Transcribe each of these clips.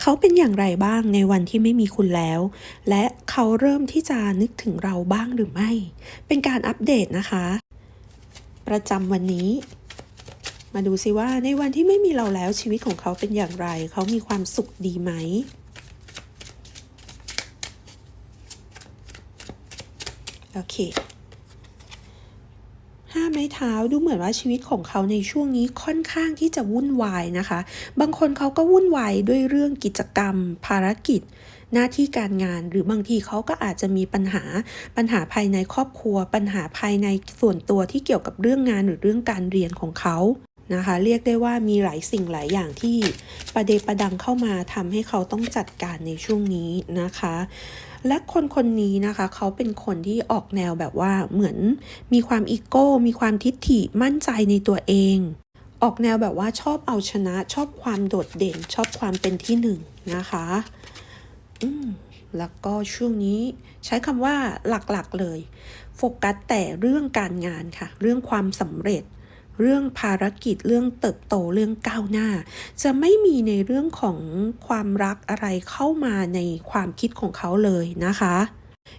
เขาเป็นอย่างไรบ้างในวันที่ไม่มีคุณแล้ว และเขาเริ่มที่จะนึกถึงเราบ้างหรือไม่ เป็นการอัปเดตนะคะ ประจำวันนี้ มาดูสิว่าในวันที่ไม่มีเราแล้วชีวิตของเขาเป็นอย่างไร เขามีความสุขดีไหมโอเค ห้าไม้เท้าดูเหมือนว่าชีวิตของเขาในช่วงนี้ค่อนข้างที่จะวุ่นวายนะคะ บางคนเขาก็วุ่นวายด้วยเรื่องกิจกรรม ภารกิจ หน้าที่การงานหรือบางทีเขาก็อาจจะมีปัญหาปัญหาภายในครอบครัว ปัญหาภายในส่วนตัวที่เกี่ยวกับเรื่องงานหรือเรื่องการเรียนของเขานะคะเรียกได้ว่ามีหลายสิ่งหลายอย่างที่ประเดประดังเข้ามาทำให้เขาต้องจัดการในช่วงนี้นะคะ และคนคนนี้นะคะ เขาเป็นคนที่ออกแนวแบบว่าเหมือนมีความอีโก้ มีความทิฐิมั่นใจในตัวเอง ออกแนวแบบว่าชอบเอาชนะ ชอบความโดดเด่น ชอบความเป็นที่หนึ่งนะคะอืมแล้วก็ช่วงนี้ใช้คำว่าหลักๆเลย โฟกัสแต่เรื่องการงานค่ะ เรื่องความสำเร็จ เรื่องภารกิจเรื่องเติบโตเรื่องก้าวหน้า จะไม่มีในเรื่องของความรักอะไรเข้ามาในความคิดของเขาเลยนะคะ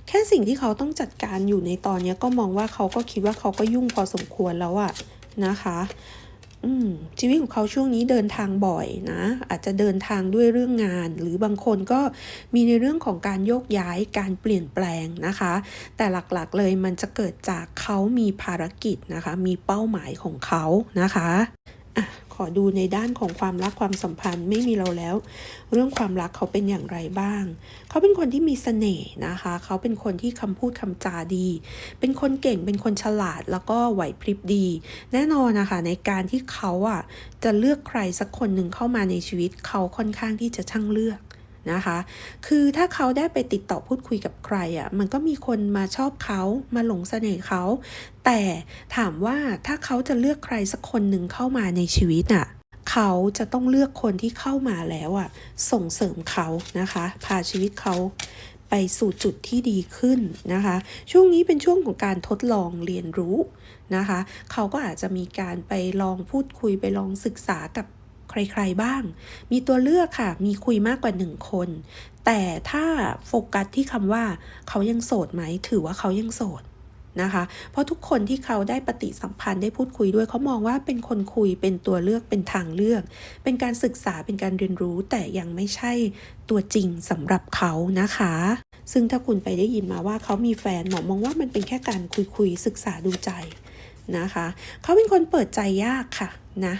แค่สิ่งที่เขาต้องจัดการอยู่ในตอนนี้ก็มองว่าเขาก็คิดว่าเขาก็ยุ่งพอสมควรแล้วอะนะคะ ชีวิตของเขาช่วงนี้เดินทางบ่อยนะ อาจจะเดินทางด้วยเรื่องงาน หรือบางคนก็มีในเรื่องของการโยกย้ายการเปลี่ยนแปลงนะคะ แต่หลักๆเลยมันจะเกิดจากเขามีภารกิจนะคะ มีเป้าหมายของเขานะคะะ ขอดูในด้านของความรักความสัมพันธ์ไม่มีเราแล้ว เรื่องความรักเขาเป็นอย่างไรบ้าง เขาเป็นคนที่มีเสน่ห์นะคะ เขาเป็นคนที่คำพูดคำจาดี เป็นคนเก่งเป็นคนฉลาดแล้วก็ไหวพริบดี แน่นอนนะคะในการที่เขาอะจะเลือกใครสักคนหนึ่งเข้ามาในชีวิต เขาค่อนข้างที่จะช่างเลือก นะคะ คือถ้าเขาได้ไปติดต่อพูดคุยกับใครอะ มันก็มีคนมาชอบเขามาหลงเสน่ห์เขา แต่ถามว่าถ้าเขาจะเลือกใครสักคนหนึ่งเข้ามาในชีวิตอะเขาจะต้องเลือกคนที่เข้ามาแล้วอะ ส่งเสริมเขานะคะ พาชีวิตเขาไปสู่จุดที่ดีขึ้นนะคะ ช่วงนี้เป็นช่วงของการทดลองเรียนรู้นะคะ เขาก็อาจจะมีการไปลองพูดคุยไปลองศึกษากับ ใครๆบ้าง มีตัวเลือกค่ะ มีคุยมากกว่าหนึ่งคน แต่ถ้าโฟกัสที่คำว่าเขายังโสดไหม ถือว่าเขายังโสดนะคะ เพราะทุกคนที่เขาได้ปฏิสัมพันธ์ได้พูดคุยด้วยเขามองว่าเป็นคนคุยเป็นตัวเลือกเป็นทางเลือก เป็นการศึกษาเป็นการเรียนรู้แต่ยังไม่ใช่ตัวจริงสำหรับเขานะคะ ซึ่งถ้าคุณไปได้ยินมาว่าเขามีแฟนหมอมองว่ามันเป็นแค่การคุยคุยๆศึกษาดูใจนะคะ เขาเป็นคนเปิดใจยากค่ะนะ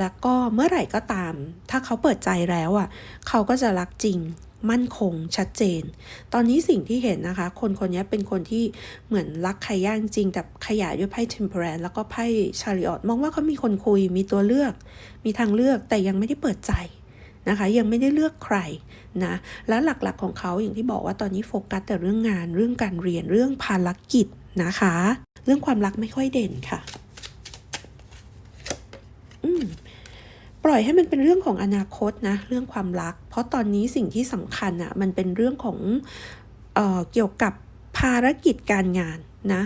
แล้วก็เมื่อไหร่ก็ตาม ถ้าเขาเปิดใจแล้วอะ เขาก็จะรักจริง มั่นคง ชัดเจน ตอนนี้สิ่งที่เห็นนะคะ คนคนนี้เป็นคนที่เหมือนรักใครยากจริง แต่ขยายด้วยไพ่ temperance แล้วก็ไพ่ชาริออตมองว่าเขามีคนคุย มีตัวเลือก มีทางเลือก แต่ยังไม่ได้เปิดใจนะคะยังไม่ได้เลือกใครนะแล้วหลักๆของเขาอย่างที่บอกว่าตอนนี้โฟกัสแต่เรื่องงานเรื่องการเรียนเรื่องภารกิจนะคะ เรื่องความรักไม่ค่อยเด่นค่ะ อืม ปล่อยให้มันเป็นเรื่องของอนาคตนะเรื่องความรัก เพราะตอนนี้สิ่งที่สำคัญอะ่ะมันเป็นเรื่องของเออเกี่ยวกับภารกิจการงานนะ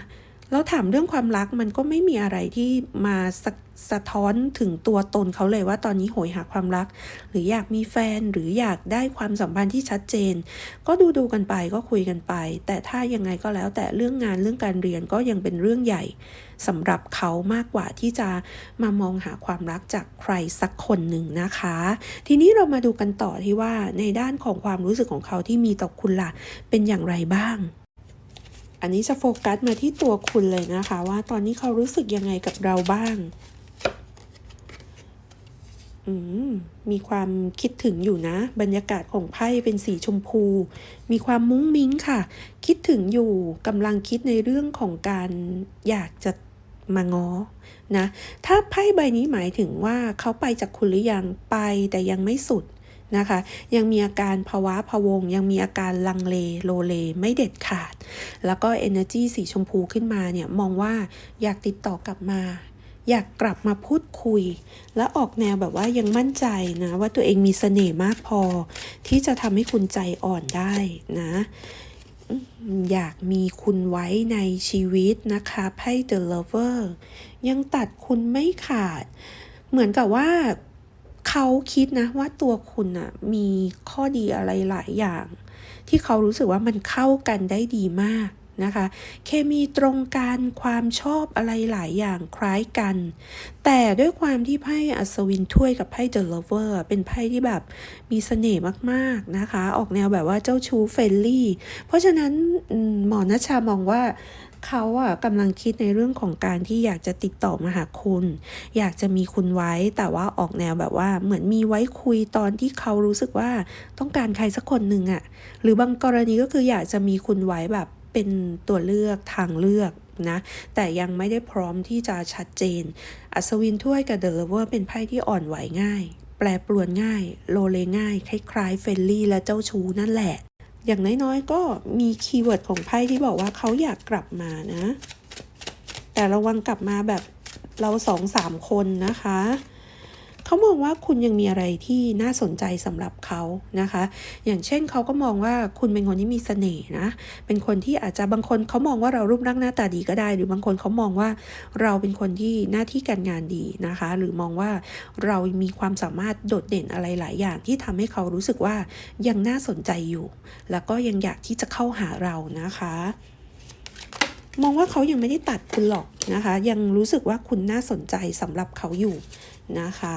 แล้วถามเรื่องความรักมันก็ไม่มีอะไรที่มาสะสะท้อนถึงตัวตนเขาเลยว่าตอนนี้โหยหาความรัก หรืออยากมีแฟนหรืออยากได้ความสัมพันธ์ที่ชัดเจน ก็ดูดูกันไปก็คุยกันไป แต่ถ้ายังไงก็แล้วแต่เรื่องงานเรื่องการเรียนก็ยังเป็นเรื่องใหญ่สำหรับเขามากกว่าที่จะมามองหาความรักจากใครสักคนหนึ่งนะคะ ทีนี้เรามาดูกันต่อที่ว่าในด้านของความรู้สึกของเขาที่มีต่อคุณล่ะเป็นอย่างไรบ้าง อันนี้จะโฟกัสมาที่ตัวคุณเลยนะคะ ว่าตอนนี้เขารู้สึกยังไงกับเราบ้างมมีความคิดถึงอยู่นะ บรรยากาศของไพ่เป็นสีชมพู มีความมุ้งมิ้งค่ะ คิดถึงอยู่กำลังคิดในเรื่องของการอยากจะมาง้อนะ ถ้าไพ่ใบนี้หมายถึงว่าเขาไปจากคุณหรือยังไปแต่ยังไม่สุด นะคะ ยังมีอาการภาวะพะวง ยังมีอาการลังเลโลเลไม่เด็ดขาด แล้วก็ energy สีชมพูขึ้นมาเนี่ยมองว่าอยากติดต่อกลับมา อยากกลับมาพูดคุย และออกแนวแบบว่ายังมั่นใจนะว่าตัวเองมีเสน่ห์มากพอ ที่จะทำให้คุณใจอ่อนได้นะอืมอยากมีคุณไว้ในชีวิตนะคะไพ่ The Lover ยังตัดคุณไม่ขาด เหมือนกับว่า เขาคิดนะว่าตัวคุณอะมีข้อดีอะไรหลายอย่าง ที่เขารู้สึกว่ามันเข้ากันได้ดีมากนะคะ เคมีตรงกันความชอบอะไรหลายอย่างคล้ายกัน แต่ด้วยความที่ไพ่อัศวินถ้วยกับไพ่เดอะเลเวอร์เป็นไพ่ที่แบบมีเสน่ห์มาก ๆ นะคะ ออกแนวแบบว่าเจ้าชู้เฟรนลี่ เพราะฉะนั้นหมอนัชามองว่า เขาอะกำลังคิดในเรื่องของการที่อยากจะติดต่อมาหาคุณ อยากจะมีคุณไว้ แต่ว่าออกแนวแบบว่าเหมือนมีไว้คุยตอนที่เขารู้สึกว่าต้องการใครสักคนหนึ่งอะหรือบางกรณีก็คืออยากจะมีคุณไว้แบบเป็นตัวเลือกทางเลือกนะแต่ยังไม่ได้พร้อมที่จะชัดเจน อัศวินถ้วยกับเดอะเลเวอร์เป็นไพ่ที่อ่อนไหวง่าย แปรปรวนง่าย โลเลง่าย คล้ายๆเฟรนลี่และเจ้าชู้นั่นแหละ อย่างน้อยๆ ก็มีคีย์เวิร์ดของไพ่ที่บอกว่าเขาอยากกลับมานะ แต่ระวังกลับมาแบบเราสองสามคนนะคะ เขามองว่าคุณยังมีอะไรที่น่าสนใจสำหรับเขานะคะ อย่างเช่นเขาก็มองว่าคุณเป็นคนที่มีเสน่ห์นะ เป็นคนที่อาจจะบางคนเขามองว่าเรารูปร่างหน้าตาดีก็ได้ หรือบางคนเขามองว่าเราเป็นคนที่หน้าที่การงานดีนะคะ หรือมองว่าเรามีความสามารถโดดเด่นอะไรหลายอย่างที่ทำให้เขารู้สึกว่ายังน่าสนใจอยู่ แล้วก็ยังอยากที่จะเข้าหาเรานะคะมองว่าเขายังไม่ได้ตัดคุณหรอกนะคะ ยังรู้สึกว่าคุณน่าสนใจสำหรับเขาอยู่ นะคะ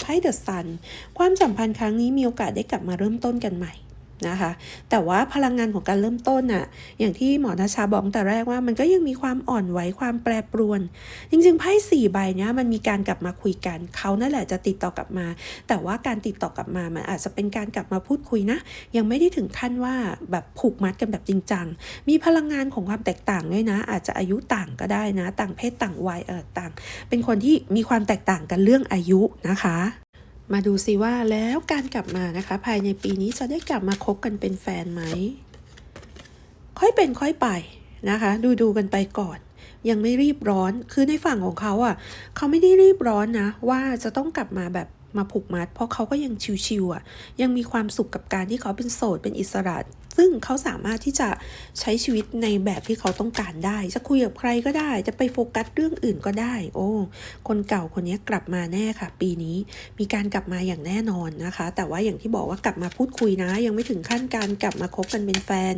ไพ่เดอะซัน ความสัมพันธ์ครั้งนี้มีโอกาสได้กลับมาเริ่มต้นกันใหม่ นะคะ แต่ว่าพลังงานของการเริ่มต้นน่ะ อย่างที่หมอนาชาบอกแต่แรกว่ามันก็ยังมีความอ่อนไหวความแปรปรวน จริงๆไพ่สี่ใบเนี้ยมันมีการกลับมาคุยกันเขานั่นแหละจะติดต่อกลับมา แต่ว่าการติดต่อกลับมามันอาจจะเป็นการกลับมาพูดคุยนะ ยังไม่ได้ถึงขั้นว่าแบบผูกมัดกันแบบจริงจังมีพลังงานของความแตกต่างด้วยนะ อาจจะอายุต่างก็ได้นะ ต่างเพศต่างวัยเออต่าง เป็นคนที่มีความแตกต่างกันเรื่องอายุนะคะ มาดูสิว่าแล้วการกลับมานะคะ ภายในปีนี้จะได้กลับมาคบกันเป็นแฟนไหม ค่อยเป็นค่อยไปนะคะ ดูดูกันไปก่อน ยังไม่รีบร้อนคือในฝั่งของเขาอะ เขาไม่ได้รีบร้อนนะ ว่าจะต้องกลับมาแบบมาผูกมัด เพราะเขาก็ยังชิวๆอะ ยังมีความสุขกับการที่เขาเป็นโสดเป็นอิสระ ซึ่งเขาสามารถที่จะใช้ชีวิตในแบบที่เขาต้องการได้ จะคุยกับใครก็ได้ จะไปโฟกัสเรื่องอื่นก็ได้ โอ้ คนเก่าคนนี้กลับมาแน่ค่ะ ปีนี้มีการกลับมาอย่างแน่นอนนะคะ แต่ว่าอย่างที่บอกว่ากลับมาพูดคุยนะ ยังไม่ถึงขั้นการกลับมาคบกันเป็นแฟน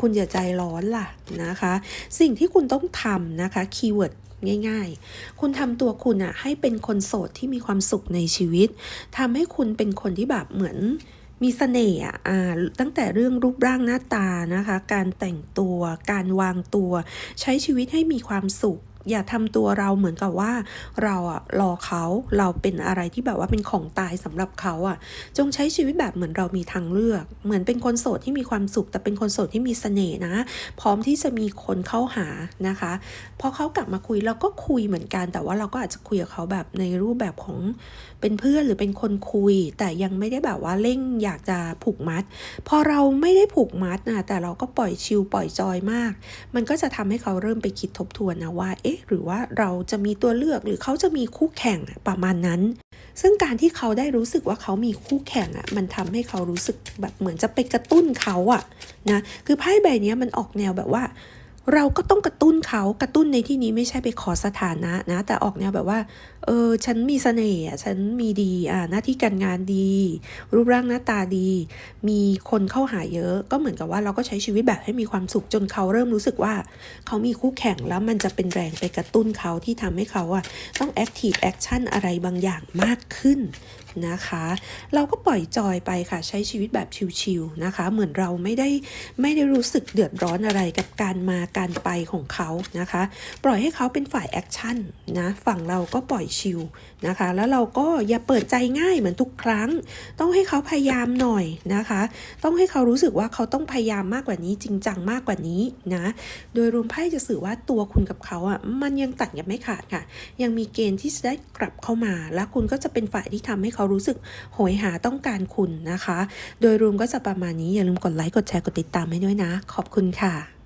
คุณอย่าใจร้อนล่ะนะคะ สิ่งที่คุณต้องทำนะคะคีย์เวิร์ดง่ายๆ คุณทำตัวคุณอะให้เป็นคนโสดที่มีความสุขในชีวิตทำให้คุณเป็นคนที่แบบเหมือน มีเสน่ห์อะอ่าตั้งแต่เรื่องรูปร่างหน้าตานะคะ การแต่งตัว การวางตัว ใช้ชีวิตให้มีความสุข อย่าทำตัวเราเหมือนกับว่า เราอะรอเขาเราเป็นอะไรที่แบบว่าเป็นของตายสำหรับเขาอะจงใช้ชีวิตแบบเหมือนเรามีทางเลือก เหมือนเป็นคนโสดที่มีความสุข แต่เป็นคนโสดที่มีเสน่ห์นะ พร้อมที่จะมีคนเข้าหานะคะพอเขากลับมาคุยเราก็คุยเหมือนกัน แต่ว่าเราก็อาจจะคุยกับเขาแบบในรูปแบบของเป็นเพื่อนหรือเป็นคนคุย แต่ยังไม่ได้แบบว่าเร่งอยากจะผูกมัด พอเราไม่ได้ผูกมัดนะแต่เราก็ปล่อยชิลปล่อยจอยมาก มันก็จะทำให้เขาเริ่มไปคิดทบทวนนะว่าเอ๊ะหรือว่าเราจะมีตัวเลือกหรือเขาจะมีคู่แข่งประมาณนั้น ซึ่งการที่เขาได้รู้สึกว่าเขามีคู่แข่งอะมันทำให้เขารู้สึกแบบเหมือนจะไปกระตุ้นเขาอะนะคือไพ่ใบนี้มันออกแนวแบบว่า เราก็ต้องกระตุ้นเขากระตุ้นในที่นี้ไม่ใช่ไปขอสถานะนะ แต่ออกแนวแบบว่าเออฉันมีเสน่ห์อะฉันมีดีอ่าหน้าที่การงานดี รูปร่างหน้าตาดี มีคนเข้าหาเยอะ ก็เหมือนกับว่าเราก็ใช้ชีวิตแบบให้มีความสุขจนเขาเริ่มรู้สึกว่า เขามีคู่แข่งแล้วมันจะเป็นแรงไปกระตุ้นเขาที่ทำให้เขาอะต้อง active action อะไรบางอย่างมากขึ้นนะคะ เราก็ปล่อยจอยไปค่ะใช้ชีวิตแบบชิลๆนะคะ เหมือนเราไม่ได้ไม่ได้รู้สึกเดือดร้อนอะไรกับการมาการไปของเขานะคะ ปล่อยให้เขาเป็นฝ่ายแอคชั่นนะฝั่งเราก็ปล่อยชิลนะคะ แล้วเราก็อย่าเปิดใจง่ายเหมือนทุกครั้ง ต้องให้เขาพยายามหน่อยนะคะ ต้องให้เขารู้สึกว่าเขาต้องพยายามมากกว่านี้จริงจังมากกว่านี้นะโดยรวมไพ่จะสื่อว่าตัวคุณกับเขาอะมันยังตัดกันไม่ขาดค่ะ ยังมีเกณฑ์ที่จะได้กลับเข้ามา แล้วคุณก็จะเป็นฝ่ายที่ทำให้เขารู้สึกโหยหาต้องการคุณนะคะ โดยรวมก็จะประมาณนี้อย่าลืมกดไลค์กดแชร์กดติดตามให้ด้วยนะ ขอบคุณค่ะ